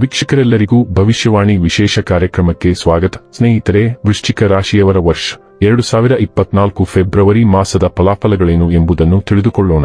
ವೀಕ್ಷಕರೆಲ್ಲರಿಗೂ ಭವಿಷ್ಯವಾಣಿ ವಿಶೇಷ ಕಾರ್ಯಕ್ರಮಕ್ಕೆ ಸ್ವಾಗತ. ಸ್ನೇಹಿತರೆ, ವೃಶ್ಚಿಕ ರಾಶಿಯವರ ವರ್ಷ ಎರಡು ಸಾವಿರ ಇಪ್ಪತ್ನಾಲ್ಕು ಫೆಬ್ರವರಿ ಮಾಸದ ಫಲಾಫಲಗಳೇನು ಎಂಬುದನ್ನು ತಿಳಿದುಕೊಳ್ಳೋಣ.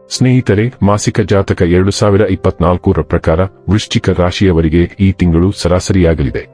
ಸ್ನೇಹಿತರೆ, ಮಾಸಿಕ ಜಾತಕ ಎರಡು ಸಾವಿರ ಇಪ್ಪತ್ನಾಲ್ಕರ ಪ್ರಕಾರ ವೃಶ್ಚಿಕ ರಾಶಿಯವರಿಗೆ ಈ ತಿಂಗಳು ಸರಾಸರಿಯಾಗಲಿದೆ.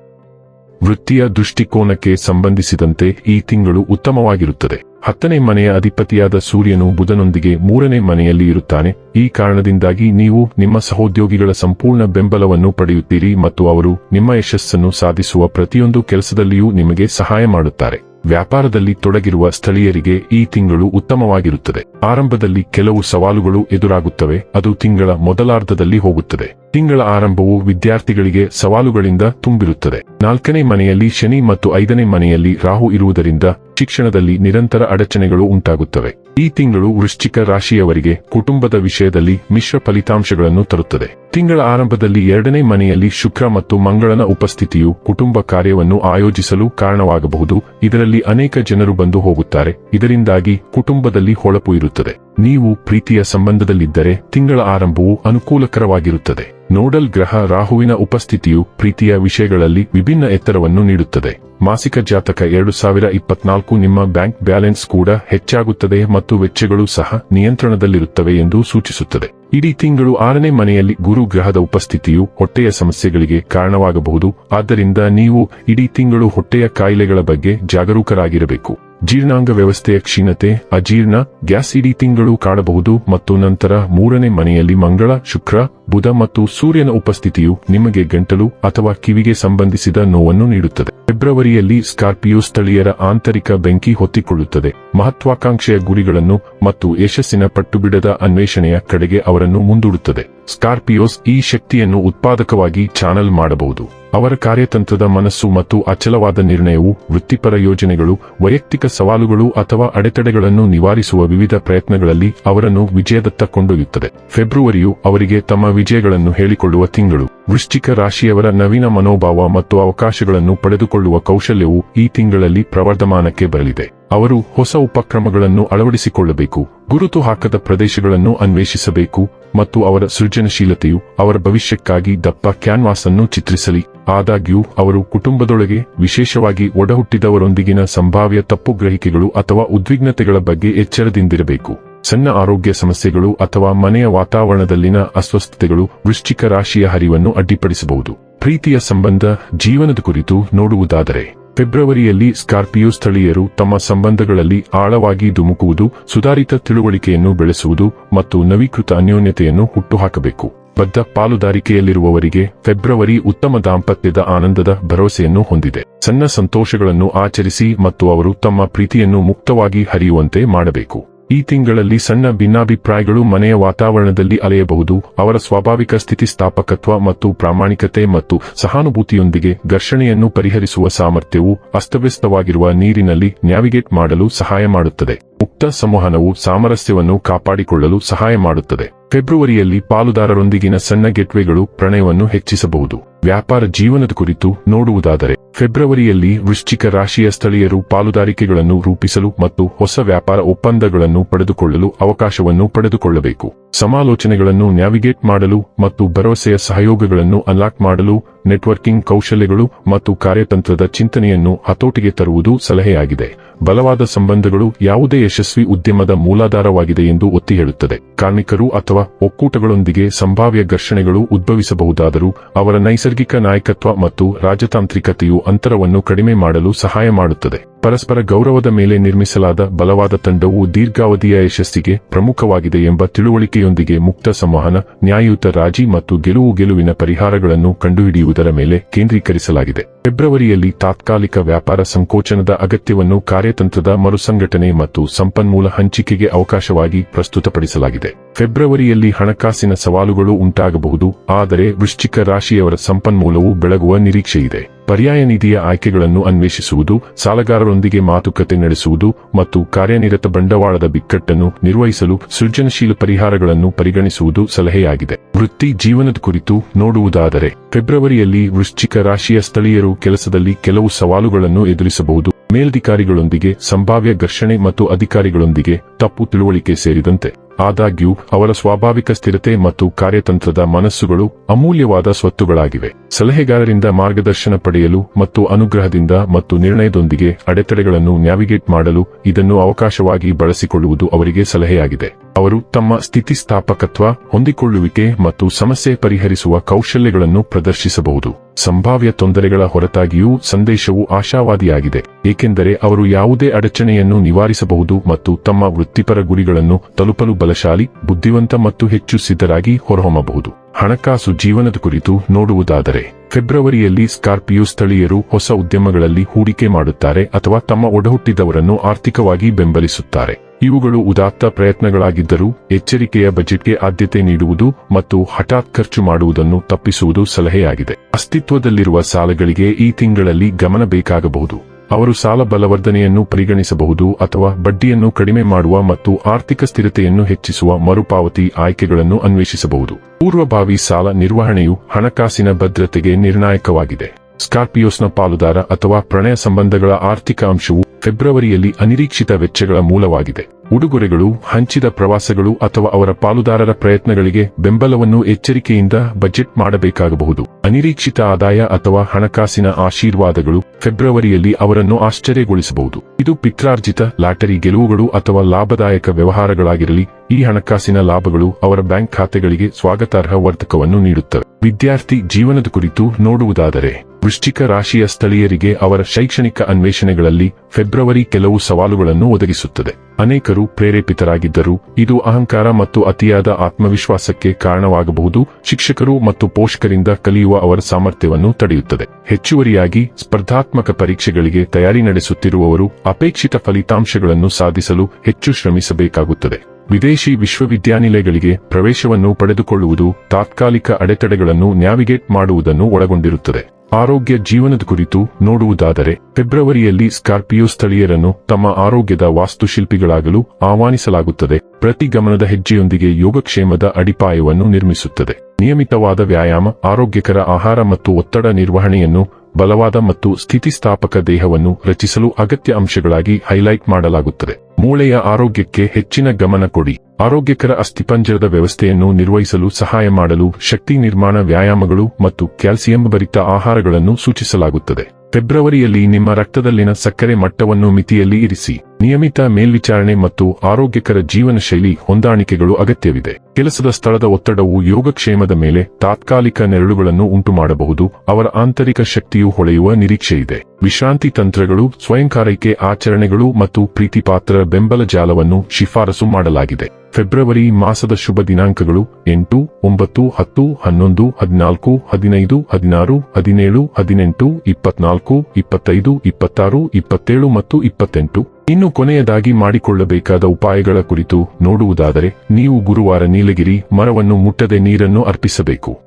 ವೃತ್ತಿಯ ದೃಷ್ಟಿಕೋನಕ್ಕೆ ಸಂಬಂಧಿಸಿದಂತೆ ಈ ತಿಂಗಳು ಉತ್ತಮವಾಗಿರುತ್ತದೆ. ಹತ್ತನೇ ಮನೆಯ ಅಧಿಪತಿಯಾದ ಸೂರ್ಯನು ಬುಧನೊಂದಿಗೆ ಮೂರನೇ ಮನೆಯಲ್ಲಿ ಇರುತ್ತಾನೆ. ಈ ಕಾರಣದಿಂದಾಗಿ ನೀವು ನಿಮ್ಮ ಸಹೋದ್ಯೋಗಿಗಳ ಸಂಪೂರ್ಣ ಬೆಂಬಲವನ್ನು ಪಡೆಯುತ್ತೀರಿ ಮತ್ತು ಅವರು ನಿಮ್ಮ ಯಶಸ್ಸನ್ನು ಸಾಧಿಸುವ ಪ್ರತಿಯೊಂದು ಕೆಲಸದಲ್ಲಿಯೂ ನಿಮಗೆ ಸಹಾಯ ಮಾಡುತ್ತಾರೆ. ವ್ಯಾಪಾರದಲ್ಲಿ ತೊಡಗಿರುವ ಸ್ಥಳೀಯರಿಗೆ ಈ ತಿಂಗಳು ಉತ್ತಮವಾಗಿರುತ್ತದೆ. ಆರಂಭದಲ್ಲಿ ಕೆಲವು ಸವಾಲುಗಳು ಎದುರಾಗುತ್ತವೆ ಅದು ತಿಂಗಳ ಮೊದಲಾರ್ಧದಲ್ಲಿ ಹೋಗುತ್ತದೆ. ತಿಂಗಳ ಆರಂಭವು ವಿದ್ಯಾರ್ಥಿಗಳಿಗೆ ಸವಾಲುಗಳಿಂದ ತುಂಬಿರುತ್ತದೆ. ನಾಲ್ಕನೇ ಮನೆಯಲ್ಲಿ ಶನಿ ಮತ್ತು ಐದನೇ ಮನೆಯಲ್ಲಿ ರಾಹು ಇರುವುದರಿಂದ ಶಿಕ್ಷಣದಲ್ಲಿ ನಿರಂತರ ಅಡಚಣೆಗಳು ಉಂಟಾಗುತ್ತವೆ. ಈ ತಿಂಗಳು ವೃಶ್ಚಿಕ ರಾಶಿಯವರಿಗೆ ಕುಟುಂಬದ ವಿಷಯದಲ್ಲಿ ಮಿಶ್ರ ಫಲಿತಾಂಶಗಳನ್ನು ತರುತ್ತದೆ. ತಿಂಗಳ ಆರಂಭದಲ್ಲಿ ಎರಡನೇ ಮನೆಯಲ್ಲಿ ಶುಕ್ರ ಮತ್ತು ಮಂಗಳನ ಉಪಸ್ಥಿತಿಯು ಕುಟುಂಬ ಕಾರ್ಯವನ್ನು ಆಯೋಜಿಸಲು ಕಾರಣವಾಗಬಹುದು. ಇದರಲ್ಲಿ ಅನೇಕ ಜನರು ಬಂದು ಹೋಗುತ್ತಾರೆ. ಇದರಿಂದಾಗಿ ಕುಟುಂಬದಲ್ಲಿ ಹೊಳಪು ಇರುತ್ತದೆ. ನೀವು ಪ್ರೀತಿಯ ಸಂಬಂಧದಲ್ಲಿದ್ದರೆ ತಿಂಗಳ ಆರಂಭವು ಅನುಕೂಲಕರವಾಗಿರುತ್ತದೆ. ನೋಡಲ್ ಗ್ರಹ ರಾಹುವಿನ ಉಪಸ್ಥಿತಿಯು ಪ್ರೀತಿಯ ವಿಷಯಗಳಲ್ಲಿ ವಿಭಿನ್ನ ಎತ್ತರವನ್ನು ನೀಡುತ್ತದೆ. ಮಾಸಿಕ ಜಾತಕ ಎರಡು ಸಾವಿರ ಇಪ್ಪತ್ನಾಲ್ಕು ನಿಮ್ಮ ಬ್ಯಾಂಕ್ ಬ್ಯಾಲೆನ್ಸ್ ಕೂಡ ಹೆಚ್ಚಾಗುತ್ತದೆ ಮತ್ತು ವೆಚ್ಚಗಳು ಸಹ ನಿಯಂತ್ರಣದಲ್ಲಿರುತ್ತವೆ ಎಂದು ಸೂಚಿಸುತ್ತದೆ. ಇಡೀ ತಿಂಗಳು ಆರನೇ ಮನೆಯಲ್ಲಿ ಗುರು ಗ್ರಹದ ಉಪಸ್ಥಿತಿಯು ಹೊಟ್ಟೆಯ ಸಮಸ್ಯೆಗಳಿಗೆ ಕಾರಣವಾಗಬಹುದು. ಆದ್ದರಿಂದ ನೀವು ಇಡೀ ತಿಂಗಳು ಹೊಟ್ಟೆಯ ಕಾಯಿಲೆಗಳ ಬಗ್ಗೆ ಜಾಗರೂಕರಾಗಿರಬೇಕು. ಜೀರ್ಣಾಂಗ ವ್ಯವಸ್ಥೆಯ ಕ್ಷೀಣತೆ, ಅಜೀರ್ಣ, ಗ್ಯಾಸ್ ಇಡೀ ತಿಂಗಳು ಕಾಡಬಹುದು ಮತ್ತು ನಂತರ ಮೂರನೇ ಮನೆಯಲ್ಲಿ ಮಂಗಳ, ಶುಕ್ರ ಬುಧ ಮತ್ತು ಸೂರ್ಯನ ಉಪಸ್ಥಿತಿಯು ನಿಮಗೆ ಗಂಟಲು ಅಥವಾ ಕಿವಿಗೆ ಸಂಬಂಧಿಸಿದ ನೋವನ್ನು ನೀಡುತ್ತದೆ. ಫೆಬ್ರವರಿಯಲ್ಲಿ ಸ್ಕಾರ್ಪಿಯೋ ಸ್ಥಳೀಯರ ಆಂತರಿಕ ಬೆಂಕಿ ಹೊತ್ತಿಕೊಳ್ಳುತ್ತದೆ. ಮಹತ್ವಾಕಾಂಕ್ಷೆಯ ಗುರಿಗಳನ್ನು ಮತ್ತು ಯಶಸ್ಸಿನ ಪಟ್ಟುಬಿಡದ ಅನ್ವೇಷಣೆಯ ಕಡೆಗೆ ಅವರನ್ನು ಮುಂದೂಡುತ್ತದೆ. ಸ್ಕಾರ್ಪಿಯೋಸ್ ಈ ಶಕ್ತಿಯನ್ನು ಉತ್ಪಾದಕವಾಗಿ ಚಾನಲ್ ಮಾಡಬಹುದು. ಅವರ ಕಾರ್ಯತಂತ್ರದ ಮನಸ್ಸು ಮತ್ತು ಅಚಲವಾದ ನಿರ್ಣಯವು ವೃತ್ತಿಪರ ಯೋಜನೆಗಳು, ವೈಯಕ್ತಿಕ ಸವಾಲುಗಳು ಅಥವಾ ಅಡೆತಡೆಗಳನ್ನು ನಿವಾರಿಸುವ ವಿವಿಧ ಪ್ರಯತ್ನಗಳಲ್ಲಿ ಅವರನ್ನು ವಿಜಯದತ್ತ ಕೊಂಡೊಯ್ಯುತ್ತದೆ. ಫೆಬ್ರವರಿಯು ಅವರಿಗೆ ತಮ್ಮ ವಿಜಯಗಳನ್ನು ಹೇಳಿಕೊಳ್ಳುವ ತಿಂಗಳು. ವೃಶ್ಚಿಕ ರಾಶಿಯವರ ನವೀನ ಮನೋಭಾವ ಮತ್ತು ಅವಕಾಶಗಳನ್ನು ಪಡೆದುಕೊಳ್ಳುವ ಕೌಶಲ್ಯವು ಈ ತಿಂಗಳಲ್ಲಿ ಪ್ರವರ್ಧಮಾನಕ್ಕೆ ಬರಲಿದೆ. ಅವರು ಹೊಸ ಉಪಕ್ರಮಗಳನ್ನು ಅಳವಡಿಸಿಕೊಳ್ಳಬೇಕು, ಗುರುತು ಹಾಕದ ಪ್ರದೇಶಗಳನ್ನು ಅನ್ವೇಷಿಸಬೇಕು ಮತ್ತು ಅವರ ಸೃಜನಶೀಲತೆಯು ಅವರ ಭವಿಷ್ಯಕ್ಕಾಗಿ ದಪ್ಪ ಕ್ಯಾನ್ವಾಸ್ ಅನ್ನು ಚಿತ್ರಿಸಲಿ. ಆದಾಗ್ಯೂ, ಅವರು ಕುಟುಂಬದೊಳಗೆ ವಿಶೇಷವಾಗಿ ಒಡಹುಟ್ಟಿದವರೊಂದಿಗಿನ ಸಂಭಾವ್ಯ ತಪ್ಪು ಗ್ರಹಿಕೆಗಳು ಅಥವಾ ಉದ್ವಿಗ್ನತೆಗಳ ಬಗ್ಗೆ ಎಚ್ಚರದಿಂದಿರಬೇಕು. ಸಣ್ಣ ಆರೋಗ್ಯ ಸಮಸ್ಯೆಗಳು ಅಥವಾ ಮನೆಯ ವಾತಾವರಣದಲ್ಲಿನ ಅಸ್ವಸ್ಥತೆಗಳು ವೃಶ್ಚಿಕ ರಾಶಿಯ ಹರಿವನ್ನು ಅಡ್ಡಿಪಡಿಸಬಹುದು. ಪ್ರೀತಿಯ ಸಂಬಂಧ, ಜೀವನದ ಕುರಿತು ನೋಡುವುದಾದರೆ, ಫೆಬ್ರವರಿಯಲ್ಲಿ ಸ್ಕಾರ್ಪಿಯೋ ಸ್ಥಳೀಯರು ತಮ್ಮ ಸಂಬಂಧಗಳಲ್ಲಿ ಆಳವಾಗಿ ಧುಮುಕುವುದು, ಸುಧಾರಿತ ತಿಳುವಳಿಕೆಯನ್ನು ಬೆಳೆಸುವುದು ಮತ್ತು ನವೀಕೃತ ಅನ್ಯೋನ್ಯತೆಯನ್ನು ಹುಟ್ಟುಹಾಕಬೇಕು. ಬದ್ಧ ಪಾಲುದಾರಿಕೆಯಲ್ಲಿರುವವರಿಗೆ ಫೆಬ್ರವರಿ ಉತ್ತಮ ದಾಂಪತ್ಯದ ಆನಂದದ ಭರವಸೆಯನ್ನು ಹೊಂದಿದೆ. ಸಣ್ಣ ಸಂತೋಷಗಳನ್ನು ಆಚರಿಸಿ ಮತ್ತು ಅವರು ತಮ್ಮ ಪ್ರೀತಿಯನ್ನು ಮುಕ್ತವಾಗಿ ಹರಿಯುವಂತೆ ಮಾಡಬೇಕು. ಈ ತಿಂಗಳಲ್ಲಿ ಸಣ್ಣ ಭಿನ್ನಾಭಿಪ್ರಾಯಗಳು ಮನೆಯ ವಾತಾವರಣದಲ್ಲಿ ಅಲೆಯಬಹುದು, ಅವರ ಸ್ವಾಭಾವಿಕ ಸ್ಥಿತಿಸ್ಥಾಪಕತ್ವ ಮತ್ತು ಪ್ರಾಮಾಣಿಕತೆ ಮತ್ತು ಸಹಾನುಭೂತಿಯೊಂದಿಗೆ ಘರ್ಷಣೆಯನ್ನು ಪರಿಹರಿಸುವ ಸಾಮರ್ಥ್ಯವು ಅಸ್ತವ್ಯಸ್ತವಾಗಿರುವ ನೀರಿನಲ್ಲಿ ನ್ಯಾವಿಗೇಟ್ ಮಾಡಲು ಸಹಾಯ ಮಾಡುತ್ತದೆ. ಮುಕ್ತ ಸಂವಹನವು ಸಾಮರಸ್ಯವನ್ನು ಕಾಪಾಡಿಕೊಳ್ಳಲು ಸಹಾಯ ಮಾಡುತ್ತದೆ. ಫೆಬ್ರವರಿಯಲ್ಲಿ ಪಾಲುದಾರರೊಂದಿಗಿನ ಸಣ್ಣ ಗೆಟ್ವೆಗಳು ಪ್ರಣಯವನ್ನು ಹೆಚ್ಚಿಸಬಹುದು. ವ್ಯಾಪಾರ ಜೀವನದ ಕುರಿತು ನೋಡುವುದಾದರೆ, ಫೆಬ್ರವರಿಯಲ್ಲಿ ವೃಶ್ಚಿಕ ರಾಶಿಯ ಸ್ಥಳೀಯರು ಪಾಲುದಾರಿಕೆಗಳನ್ನು ರೂಪಿಸಲು ಮತ್ತು ಹೊಸ ವ್ಯಾಪಾರ ಒಪ್ಪಂದಗಳನ್ನು ಪಡೆದುಕೊಳ್ಳಲು ಅವಕಾಶವನ್ನು ಪಡೆದುಕೊಳ್ಳಬೇಕು. ಸಮಾಲೋಚನೆಗಳನ್ನು ನ್ಯಾವಿಗೇಟ್ ಮಾಡಲು ಮತ್ತು ಭರವಸೆಯ ಸಹಯೋಗಗಳನ್ನು ಅನ್ಲಾಕ್ ಮಾಡಲು ನೆಟ್ವರ್ಕಿಂಗ್ ಕೌಶಲ್ಯಗಳು ಮತ್ತು ಕಾರ್ಯತಂತ್ರದ ಚಿಂತನೆಯನ್ನು ಹತೋಟಿಗೆ ತರುವುದು ಸಲಹೆಯಾಗಿದೆ. ಬಲವಾದ ಸಂಬಂಧಗಳು ಯಾವುದೇ ಯಶಸ್ವಿ ಉದ್ಯಮದ ಮೂಲಾಧಾರವಾಗಿದೆ ಎಂದು ಒತ್ತಿ ಹೇಳುತ್ತದೆ. ಕಾರ್ಮಿಕರು ಅಥವಾ ಒಕ್ಕೂಟಗಳೊಂದಿಗೆ ಸಂಭಾವ್ಯ ಘರ್ಷಣೆಗಳು ಉದ್ಭವಿಸಬಹುದಾದರೂ ಅವರ ನೈಸರ್ಗಿಕ ನಾಯಕತ್ವ ಮತ್ತು ರಾಜತಾಂತ್ರಿಕತೆಯು ಅಂತರವನ್ನು ಕಡಿಮೆ ಮಾಡಲು ಸಹಾಯ ಮಾಡುತ್ತದೆ. ಪರಸ್ಪರ ಗೌರವದ ಮೇಲೆ ನಿರ್ಮಿಸಲಾದ ಬಲವಾದ ತಂಡವು ದೀರ್ಘಾವಧಿಯ ಯಶಸ್ಸಿಗೆ ಪ್ರಮುಖವಾಗಿದೆ ಎಂಬ ತಿಳುವಳಿಕೆಯೊಂದಿಗೆ ಮುಕ್ತ ಸಂವಹನ, ನ್ಯಾಯಯುತ ರಾಜಿ ಮತ್ತು ಗೆಲುವು ಗೆಲುವಿನ ಪರಿಹಾರಗಳನ್ನು ಕಂಡುಹಿಡಿಯುವುದರ ಮೇಲೆ ಕೇಂದ್ರೀಕರಿಸಲಾಗಿದೆ. ಫೆಬ್ರವರಿಯಲ್ಲಿ ತಾತ್ಕಾಲಿಕ ವ್ಯಾಪಾರ ಸಂಕೋಚನದ ಅಗತ್ಯವನ್ನು ಕಾರ್ಯತಂತ್ರದ ಮರುಸಂಘಟನೆ ಮತ್ತು ಸಂಪನ್ಮೂಲ ಹಂಚಿಕೆಗೆ ಅವಕಾಶವಾಗಿ ಪ್ರಸ್ತುತಪಡಿಸಲಾಗಿದೆ. ಫೆಬ್ರವರಿಯಲ್ಲಿ ಹಣಕಾಸಿನ ಸವಾಲುಗಳು ಉಂಟಾಗಬಹುದು, ಆದರೆ ವೃಶ್ಚಿಕ ರಾಶಿಯವರ ಸಂಪನ್ಮೂಲವು ಬೆಳಗುವ ನಿರೀಕ್ಷೆಯಿದೆ. ಪರ್ಯಾಯ ನಿಧಿಯ ಆಯ್ಕೆಗಳನ್ನು ಅನ್ವೇಷಿಸುವುದು, ಸಾಲಗಾರರೊಂದಿಗೆ ಮಾತುಕತೆ ನಡೆಸುವುದು ಮತ್ತು ಕಾರ್ಯನಿರತ ಬಂಡವಾಳದ ಬಿಕ್ಕಟ್ಟನ್ನು ನಿರ್ವಹಿಸಲು ಸೃಜನಶೀಲ ಪರಿಹಾರಗಳನ್ನು ಪರಿಗಣಿಸುವುದು ಸಲಹೆಯಾಗಿದೆ. ವೃತ್ತಿ ಜೀವನದ ಕುರಿತು ನೋಡುವುದಾದರೆ, ಫೆಬ್ರವರಿಯಲ್ಲಿ ವೃಶ್ಚಿಕ ರಾಶಿಯ ಸ್ಥಳೀಯರು ಕೆಲಸದಲ್ಲಿ ಕೆಲವು ಸವಾಲುಗಳನ್ನು ಎದುರಿಸಬಹುದು. ಮೇಲಧಿಕಾರಿಗಳೊಂದಿಗೆ, ಸಂಭಾವ್ಯ ಘರ್ಷಣೆ ಮತ್ತು ಅಧಿಕಾರಿಗಳೊಂದಿಗೆ ತಪ್ಪು ತಿಳುವಳಿಕೆ ಸೇರಿದಂತೆ. ಆದಾಗ್ಯೂ, ಅವರ ಸ್ವಾಭಾವಿಕ ಸ್ಥಿರತೆ ಮತ್ತು ಕಾರ್ಯತಂತ್ರದ ಮನಸ್ಸುಗಳು ಅಮೂಲ್ಯವಾದ ಸ್ವತ್ತುಗಳಾಗಿವೆ. ಸಲಹೆಗಾರರಿಂದ ಮಾರ್ಗದರ್ಶನ ಪಡೆಯಲು ಮತ್ತು ಅನುಗ್ರಹದಿಂದ ಮತ್ತು ನಿರ್ಣಯದೊಂದಿಗೆ ಅಡೆತಡೆಗಳನ್ನು ನ್ಯಾವಿಗೇಟ್ ಮಾಡಲು ಇದನ್ನು ಅವಕಾಶವಾಗಿ ಬಳಸಿಕೊಳ್ಳುವುದು ಅವರಿಗೆ ಸಲಹೆಯಾಗಿದೆ. ಅವರು ತಮ್ಮ ಸ್ಥಿತಿಸ್ಥಾಪಕತ್ವ ಹೊಂದಿಕೊಳ್ಳುವಿಕೆ ಮತ್ತು ಸಮಸ್ಯೆ ಪರಿಹರಿಸುವ ಕೌಶಲ್ಯಗಳನ್ನು ಪ್ರದರ್ಶಿಸಬಹುದು. ಸಂಭಾವ್ಯ ತೊಂದರೆಗಳ ಹೊರತಾಗಿಯೂ ಸಂದೇಶವು ಆಶಾವಾದಿಯಾಗಿದೆ, ಏಕೆಂದರೆ ಅವರು ಯಾವುದೇ ಅಡಚಣೆಯನ್ನು ನಿವಾರಿಸಬಹುದು ಮತ್ತು ತಮ್ಮ ವೃತ್ತಿಪರ ಗುರಿಗಳನ್ನು ತಲುಪಲು ಬಲಶಾಲಿ, ಬುದ್ಧಿವಂತ ಮತ್ತು ಹೆಚ್ಚು ಸಿದ್ಧರಾಗಿ ಹೊರಹೊಮ್ಮಬಹುದು. ಹಣಕಾಸು ಜೀವನದ ಕುರಿತು ನೋಡುವುದಾದರೆ, ಫೆಬ್ರವರಿಯಲ್ಲಿ ಸ್ಕಾರ್ಪಿಯೋ ಸ್ಥಳೀಯರು ಹೊಸ ಉದ್ಯಮಗಳಲ್ಲಿ ಹೂಡಿಕೆ ಮಾಡುತ್ತಾರೆ ಅಥವಾ ತಮ್ಮ ಒಡಹುಟ್ಟಿದವರನ್ನು ಆರ್ಥಿಕವಾಗಿ ಬೆಂಬಲಿಸುತ್ತಾರೆ. ಇವುಗಳು ಉದಾತ್ತ ಪ್ರಯತ್ನಗಳಾಗಿದ್ದರೂ ಎಚ್ಚರಿಕೆಯ ಬಜೆಟ್ಗೆ ಆದ್ಯತೆ ನೀಡುವುದು ಮತ್ತು ಹಠಾತ್ ಖರ್ಚು ಮಾಡುವುದನ್ನು ತಪ್ಪಿಸುವುದು ಸಲಹೆಯಾಗಿದೆ. ಅಸ್ತಿತ್ವದಲ್ಲಿರುವ ಸಾಲಗಳಿಗೆ ಈ ತಿಂಗಳಲ್ಲಿ ಗಮನ ಬೇಕಾಗಬಹುದು. ಅವರು ಸಾಲ ಬಲವರ್ಧನೆಯನ್ನು ಪರಿಗಣಿಸಬಹುದು ಅಥವಾ ಬಡ್ಡಿಯನ್ನು ಕಡಿಮೆ ಮಾಡುವ ಮತ್ತು ಆರ್ಥಿಕ ಸ್ಥಿರತೆಯನ್ನು ಹೆಚ್ಚಿಸುವ ಮರುಪಾವತಿ ಆಯ್ಕೆಗಳನ್ನು ಅನ್ವೇಷಿಸಬಹುದು. ಪೂರ್ವಭಾವಿ ಸಾಲ ನಿರ್ವಹಣೆಯು ಹಣಕಾಸಿನ ಭದ್ರತೆಗೆ ನಿರ್ಣಾಯಕವಾಗಿದೆ. ಸ್ಕಾರ್ಪಿಯೋಸ್ನ ಪಾಲುದಾರ ಅಥವಾ ಪ್ರಣಯ ಸಂಬಂಧಗಳ ಆರ್ಥಿಕ ಅಂಶವು ಫೆಬ್ರವರಿಯಲ್ಲಿ ಅನಿರೀಕ್ಷಿತ ವೆಚ್ಚಗಳ ಮೂಲವಾಗಿದೆ. ಉಡುಗೊರೆಗಳು, ಹಂಚಿದ ಪ್ರವಾಸಗಳು ಅಥವಾ ಅವರ ಪಾಲುದಾರರ ಪ್ರಯತ್ನಗಳಿಗೆ ಬೆಂಬಲವನ್ನು ಎಚ್ಚರಿಕೆಯಿಂದ ಬಜೆಟ್ ಮಾಡಬೇಕಾಗಬಹುದು. ಅನಿರೀಕ್ಷಿತ ಆದಾಯ ಅಥವಾ ಹಣಕಾಸಿನ ಆಶೀರ್ವಾದಗಳು ಫೆಬ್ರವರಿಯಲ್ಲಿ ಅವರನ್ನು ಆಶ್ಚರ್ಯಗೊಳಿಸಬಹುದು. ಇದು ಪಿತ್ರಾರ್ಜಿತ ಲಾಟರಿ ಗೆಲುವುಗಳು ಅಥವಾ ಲಾಭದಾಯಕ ವ್ಯವಹಾರಗಳಾಗಿರಲಿ, ಈ ಹಣಕಾಸಿನ ಲಾಭಗಳು ಅವರ ಬ್ಯಾಂಕ್ ಖಾತೆಗಳಿಗೆ ಸ್ವಾಗತಾರ್ಹ ವರ್ತಕವನ್ನು ನೀಡುತ್ತವೆ. ವಿದ್ಯಾರ್ಥಿ ಜೀವನದ ಕುರಿತು ನೋಡುವುದಾದರೆ ವೃಶ್ಚಿಕ ರಾಶಿಯ ಸ್ಥಳೀಯರಿಗೆ ಅವರ ಶೈಕ್ಷಣಿಕ ಅನ್ವೇಷಣೆಗಳಲ್ಲಿ ಫೆಬ್ರವರಿ ಕೆಲವು ಸವಾಲುಗಳನ್ನು ಒದಗಿಸುತ್ತದೆ. ಅನೇಕರು ಪ್ರೇರೇಪಿತರಾಗಿದ್ದರು ಇದು ಅಹಂಕಾರ ಮತ್ತು ಅತಿಯಾದ ಆತ್ಮವಿಶ್ವಾಸಕ್ಕೆ ಕಾರಣವಾಗಬಹುದು. ಶಿಕ್ಷಕರು ಮತ್ತು ಪೋಷಕರಿಂದ ಕಲಿಯುವ ಅವರ ಸಾಮರ್ಥ್ಯವನ್ನು ತಡೆಯುತ್ತದೆ. ಹೆಚ್ಚುವರಿಯಾಗಿ ಸ್ಪರ್ಧಾತ್ಮಕ ಪರೀಕ್ಷೆಗಳಿಗೆ ತಯಾರಿ ನಡೆಸುತ್ತಿರುವವರು ಅಪೇಕ್ಷಿತ ಫಲಿತಾಂಶಗಳನ್ನು ಸಾಧಿಸಲು ಹೆಚ್ಚು ಶ್ರಮಿಸಬೇಕಾಗುತ್ತದೆ. ವಿದೇಶಿ ವಿಶ್ವವಿದ್ಯಾನಿಲಯಗಳಿಗೆ ಪ್ರವೇಶವನ್ನು ಪಡೆದುಕೊಳ್ಳುವುದು ತಾತ್ಕಾಲಿಕ ಅಡೆತಡೆಗಳನ್ನು ನ್ಯಾವಿಗೇಟ್ ಮಾಡುವುದನ್ನು ಒಳಗೊಂಡಿರುತ್ತದೆ. ಆರೋಗ್ಯ ಜೀವನದ ಕುರಿತು ನೋಡುವುದಾದರೆ, ಫೆಬ್ರವರಿಯಲ್ಲಿ ಸ್ಕಾರ್ಪಿಯೋ ಸ್ಥಳೀಯರನ್ನು ತಮ್ಮ ಆರೋಗ್ಯದ ವಾಸ್ತುಶಿಲ್ಪಿಗಳಾಗಲು ಆಹ್ವಾನಿಸಲಾಗುತ್ತದೆ. ಪ್ರತಿ ಗಮನದ ಹೆಜ್ಜೆಯೊಂದಿಗೆ ಯೋಗಕ್ಷೇಮದ ಅಡಿಪಾಯವನ್ನು ನಿರ್ಮಿಸುತ್ತದೆ. ನಿಯಮಿತವಾದ ವ್ಯಾಯಾಮ, ಆರೋಗ್ಯಕರ ಆಹಾರ ಮತ್ತು ಒತ್ತಡ ನಿರ್ವಹಣೆಯನ್ನು ಬಲವಾದ ಮತ್ತು ಸ್ಥಿತಿಸ್ಥಾಪಕ ದೇಹವನ್ನು ರಚಿಸಲು ಅಗತ್ಯ ಅಂಶಗಳಾಗಿ ಹೈಲೈಟ್ ಮಾಡಲಾಗುತ್ತದೆ. ಮೂಳೆಯ ಆರೋಗ್ಯಕ್ಕೆ ಹೆಚ್ಚಿನ ಗಮನ ಕೊಡಿ. ಆರೋಗ್ಯಕರ ಅಸ್ಥಿಪಂಜರದ ವ್ಯವಸ್ಥೆಯನ್ನು ನಿರ್ವಹಿಸಲು ಸಹಾಯ ಮಾಡಲು ಶಕ್ತಿ ನಿರ್ಮಾಣ ವ್ಯಾಯಾಮಗಳು ಮತ್ತು ಕ್ಯಾಲ್ಸಿಯಂ ಭರಿತ ಆಹಾರಗಳನ್ನು ಸೂಚಿಸಲಾಗುತ್ತದೆ. ಫೆಬ್ರವರಿಯಲ್ಲಿ ನಿಮ್ಮ ರಕ್ತದಲ್ಲಿನ ಸಕ್ಕರೆ ಮಟ್ಟವನ್ನು ಮಿತಿಯಲ್ಲಿ ಇರಿಸಿ. ನಿಯಮಿತ ಮೇಲ್ವಿಚಾರಣೆ ಮತ್ತು ಆರೋಗ್ಯಕರ ಜೀವನ ಶೈಲಿ ಹೊಂದಾಣಿಕೆಗಳು ಅಗತ್ಯವಿದೆ. ಕೆಲಸದ ಸ್ಥಳದ ಒತ್ತಡವು ಯೋಗಕ್ಷೇಮದ ಮೇಲೆ ತಾತ್ಕಾಲಿಕ ನೆರಳುಗಳನ್ನು ಉಂಟುಮಾಡಬಹುದು. ಅವರ ಆಂತರಿಕ ಶಕ್ತಿಯು ಹೊಳೆಯುವ ನಿರೀಕ್ಷೆಯಿದೆ. ವಿಶ್ರಾಂತಿ ತಂತ್ರಗಳು, ಸ್ವಯಂಕಾರೈಕೆ ಆಚರಣೆಗಳು ಮತ್ತು ಪ್ರೀತಿಪಾತ್ರ ಬೆಂಬಲ ಜಾಲವನ್ನು ಶಿಫಾರಸು ಮಾಡಲಾಗಿದೆ. ಫೆಬ್ರವರಿ ಮಾಸದ ಶುಭ ದಿನಾಂಕಗಳು ಎಂಟು, ಒಂಬತ್ತು, ಹತ್ತು, ಹನ್ನೊಂದು, ಹದಿನಾಲ್ಕು, ಹದಿನೈದು, ಹದಿನಾರು, ಹದಿನೇಳು, ಹದಿನೆಂಟು, ಇಪ್ಪತ್ನಾಲ್ಕು, ಇಪ್ಪತ್ತೈದು, ಇಪ್ಪತ್ತಾರು, ಇಪ್ಪತ್ತೇಳು ಮತ್ತು ಇಪ್ಪತ್ತೆಂಟು. ಇನ್ನು ಕೊನೆಯದಾಗಿ ಮಾಡಿಕೊಳ್ಳಬೇಕಾದ ಉಪಾಯಗಳ ಕುರಿತು ನೋಡುವುದಾದರೆ, ನೀವು ಗುರುವಾರ ನೀಲಗಿರಿ ಮರವನ್ನು ಮುಟ್ಟದೆ ನೀರನ್ನು ಅರ್ಪಿಸಬೇಕು.